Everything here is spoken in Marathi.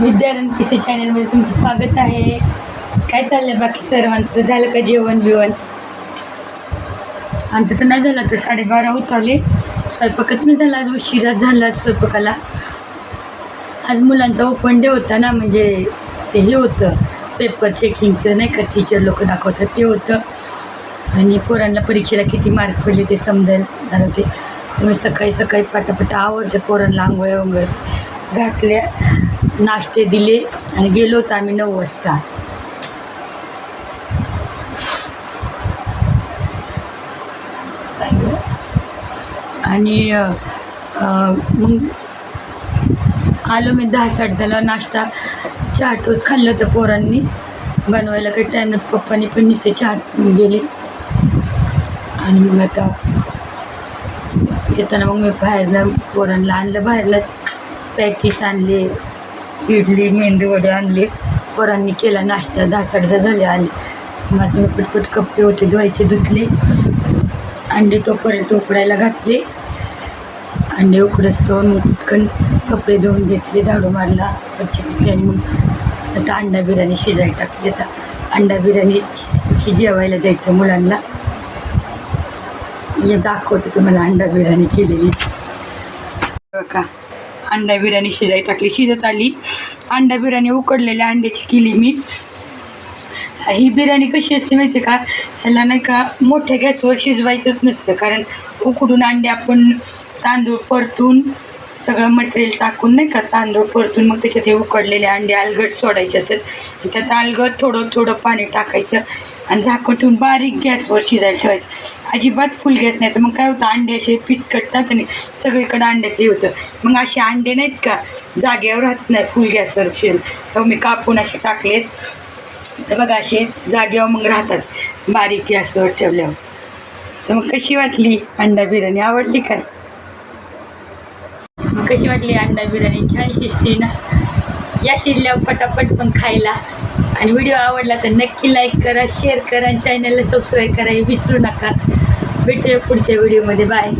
विद्यारण किसे चॅनलमध्ये तुमचं स्वागत आहे. काय चाललंय बाकी सर्वांचं? झालं का जेवण बिवण? आमचं तर नाही झालं तर साडेबारा उतावले स्वयंपाकच नाही झाला. आज उशिरा झाला स्वयंपाकाला. आज मुलांचा ओपन डे होता ना म्हणजे ते हे होतं. पेपर चेकिंगचं नाही का टीचर लोक दाखवतात ते होतं. आणि पोरांना परीक्षेला किती मार्क पडले ते समजेल. झालं ते तुम्ही सकाळी सकाळी पटापटा आवडते पोरांना आंघोळ्या वगैरे घातल्या. नाश्ते दिले आणि गेलो होतो आम्ही नऊ वाजता. आणि मग आलो मी दहा साठ दहाला नाश्ता चहा टोस खाल्लं होतं पोरांनी. बनवायला काही टाईम नव्हतं पप्पानी पण नुसते चहाच पिऊन गेले. आणि मग आता येताना मग मी बाहेरला पोरांना आणलं बाहेरलाच पॅटीस आणले इडली मेंदू वडे आणले. पोरांनी केला नाश्ता दहा झाले आले. मग आता मी पटपट कपडे होते धुवायचे धुतले. अंडे तोपर्यंत उकडायला घातले. अंडे उकडच मग पटकन कपडे धुवून घेतले झाडू मारला वरची पुसली आणि मग आता अंडा बिर्याणी शिजायला टाकली. आता अंडा बिर्याणी ही जेवायला द्यायचं मुलांना. मी दाखवते तुम्हाला अंडा बिर्याणी केलेली. का अंडा बिर्याणी शिजायला टाकली शिजत आली. अंडा बिर्याणी उकडलेल्या अंड्याची केली मी. ही बिर्याणी कशी असते माहिती आहे का? ह्याला नाही का मोठ्या गॅसवर शिजवायचंच नसतं. कारण उकडून अंडे आपण तांदूळ परतून सगळं मटेरियल टाकून नाही का तांदूळ परतून मग त्याच्यात हे उकडलेले अंडे अलगट सोडायचे असतात. त्यात अलगट थोडं थोडं पाणी टाकायचं आणि झाकण ठेवून बारीक गॅसवर शिजायला ठेवायचं. अजिबात फुल गॅस नाही तर मग काय होतं अंडे असे पिसकटतात आणि सगळीकडं अंड्याचं हे होतं. मग असे अंडे नाहीत का जागेवर राहत नाही फुल गॅसवर शिज तेव्हा मी कापून असे टाकलेत. तर बघा असे जागेवर मग राहतात बारीक गॅसवर ठेवल्यावर. तर मग कशी वाटली अंडा बिर्याणी? आवडली काय? कशी वाटली अंडा बिर्याणी छान शिजते ना. या शिजल्या पटापट पण खायला. आणि व्हिडिओ आवडला तर नक्की लाईक करा शेअर करा आणि चॅनलला सबस्क्राईब करा. हे विसरू नका. भेटूया पुढच्या व्हिडिओमध्ये बाय